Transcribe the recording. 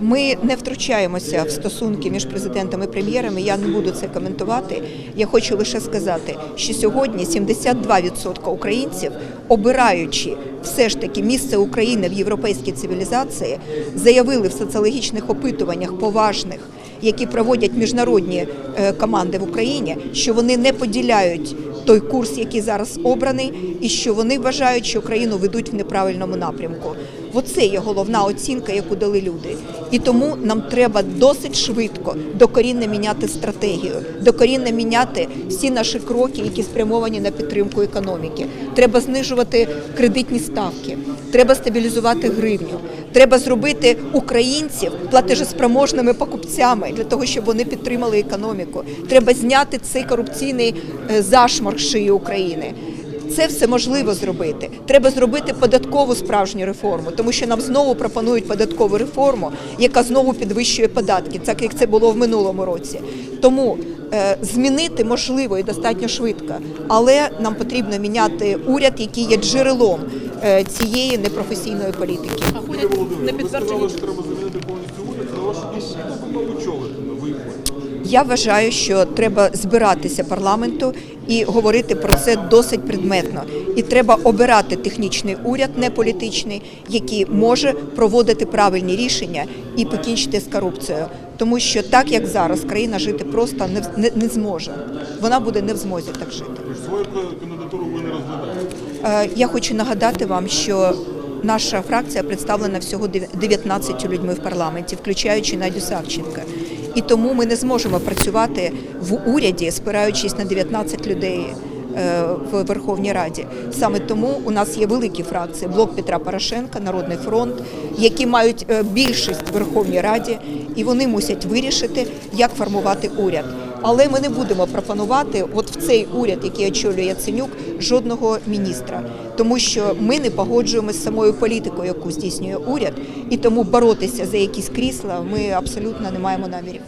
Ми не втручаємося в стосунки між президентом і прем'єрами. Я не буду це коментувати. Я хочу лише сказати, що сьогодні 72% українців, обираючи все ж таки місце України в європейській цивілізації, заявили в соціологічних опитуваннях поважних, які проводять міжнародні е, команди в Україні, що вони не поділяють той курс, який зараз обраний, і що вони вважають, що країну ведуть в неправильному напрямку. Оце є головна оцінка, яку дали люди. І тому нам треба досить швидко докорінно міняти стратегію, докорінно міняти всі наші кроки, які спрямовані на підтримку економіки. Треба знижувати кредитні ставки, треба стабілізувати гривню. Треба зробити українців платежеспроможними покупцями для того, щоб вони підтримали економіку. Треба зняти цей корупційний е, зашморг з шиї України. Це все можливо зробити. Треба зробити податкову справжню реформу, тому що нам знову пропонують податкову реформу, яка знову підвищує податки, так як це було в минулому році. Тому е, змінити можливо і достатньо швидко, але нам потрібно міняти уряд, який є джерелом е, цієї непрофесійної політики. А ходять не підтверджені. що треба замінити повністю уряд. На вашу думку, ви очолите? Я вважаю, що треба збиратися парламенту і говорити про це досить предметно. І треба обирати технічний уряд, не політичний, який може проводити правильні рішення і покінчити з корупцією. Тому що так як зараз країна жити просто не, не, не зможе. Вона буде не в змозі так жити. Тож свою кандидатуру ви не розглядаєте. Е, Я хочу нагадати вам, що наша фракція представлена всього 19 людьми в парламенті, включаючи Надю Савченка. І тому ми не зможемо працювати в уряді, спираючись на 19 людей. е, В Верховній Раді саме тому у нас є великі фракції блок Петра Порошенка, Народний фронт, які мають е, більшість в Верховній Раді, і вони мусять вирішити, як формувати уряд. Але ми не будемо пропонувати от в цей уряд, який очолює Яценюк, жодного міністра, тому що ми не погоджуємося з самою політикою, яку здійснює уряд, і тому боротися за якісь крісла ми абсолютно не маємо намірів.